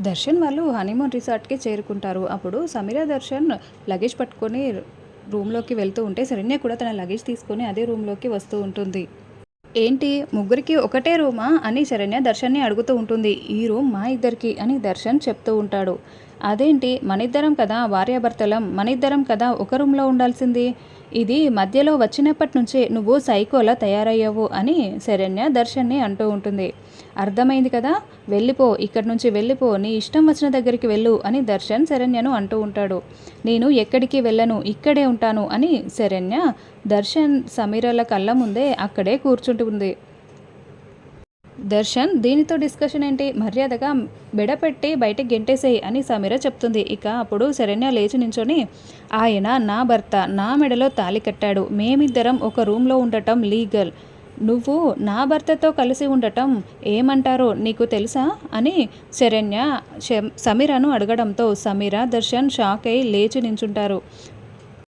దర్శన్ వాళ్ళు హనీమూన్ రిసార్ట్కి చేరుకుంటారు. అప్పుడు సమీరా దర్శన్ లగేజ్ పట్టుకొని రూమ్లోకి వెళ్తూ ఉంటే శరణ్య కూడా తన లగేజ్ తీసుకొని అదే రూమ్లోకి వస్తూ ఉంటుంది. ఏంటి ముగ్గురికి ఒకటే రూమా? అని శరణ్య దర్శన్ని అడుగుతూ ఉంటుంది. ఈ రూమ్ మా ఇద్దరికి అని దర్శన్ చెప్తూ ఉంటాడు. అదేంటి? మనిద్దరం కదా భార్యాభర్తలం? మనిద్దరం కదా ఒక రూమ్లో ఉండాల్సింది? ఇది మధ్యలో వచ్చినప్పటి నుంచే నువ్వు సైకోలా తయారయ్యావు అని శరణ్య దర్శన్ని అంటూ ఉంటుంది. అర్థమైంది కదా? వెళ్ళిపో ఇక్కడి నుంచి వెళ్ళిపో నీ ఇష్టం వచ్చిన దగ్గరికి వెళ్ళు అని దర్శన్ శరణ్యను అంటూ ఉంటాడు. నేను ఎక్కడికి వెళ్ళను ఇక్కడే ఉంటాను అని శరణ్య దర్శన్ సమీరల కళ్ళ ముందే అక్కడే కూర్చుంటుంది. దర్శన్ దీనితో డిస్కషన్ ఏంటి? మర్యాదగా బెడపెట్టి బయట గెంటేసేయి అని సమీర చెప్తుంది. ఇక అప్పుడు శరణ్య లేచి నించొని ఆయన నా భర్త నా మెడలో తాలి కట్టాడు. మేమిద్దరం ఒక రూమ్లో ఉండటం లీగల్. నువ్వు నా భర్తతో కలిసి ఉండటం ఏమంటారో నీకు తెలుసా? అని శరణ్య శ- సమీరను అడగడంతో సమీర దర్శన్ షాక్ అయి లేచి నించుంటారు.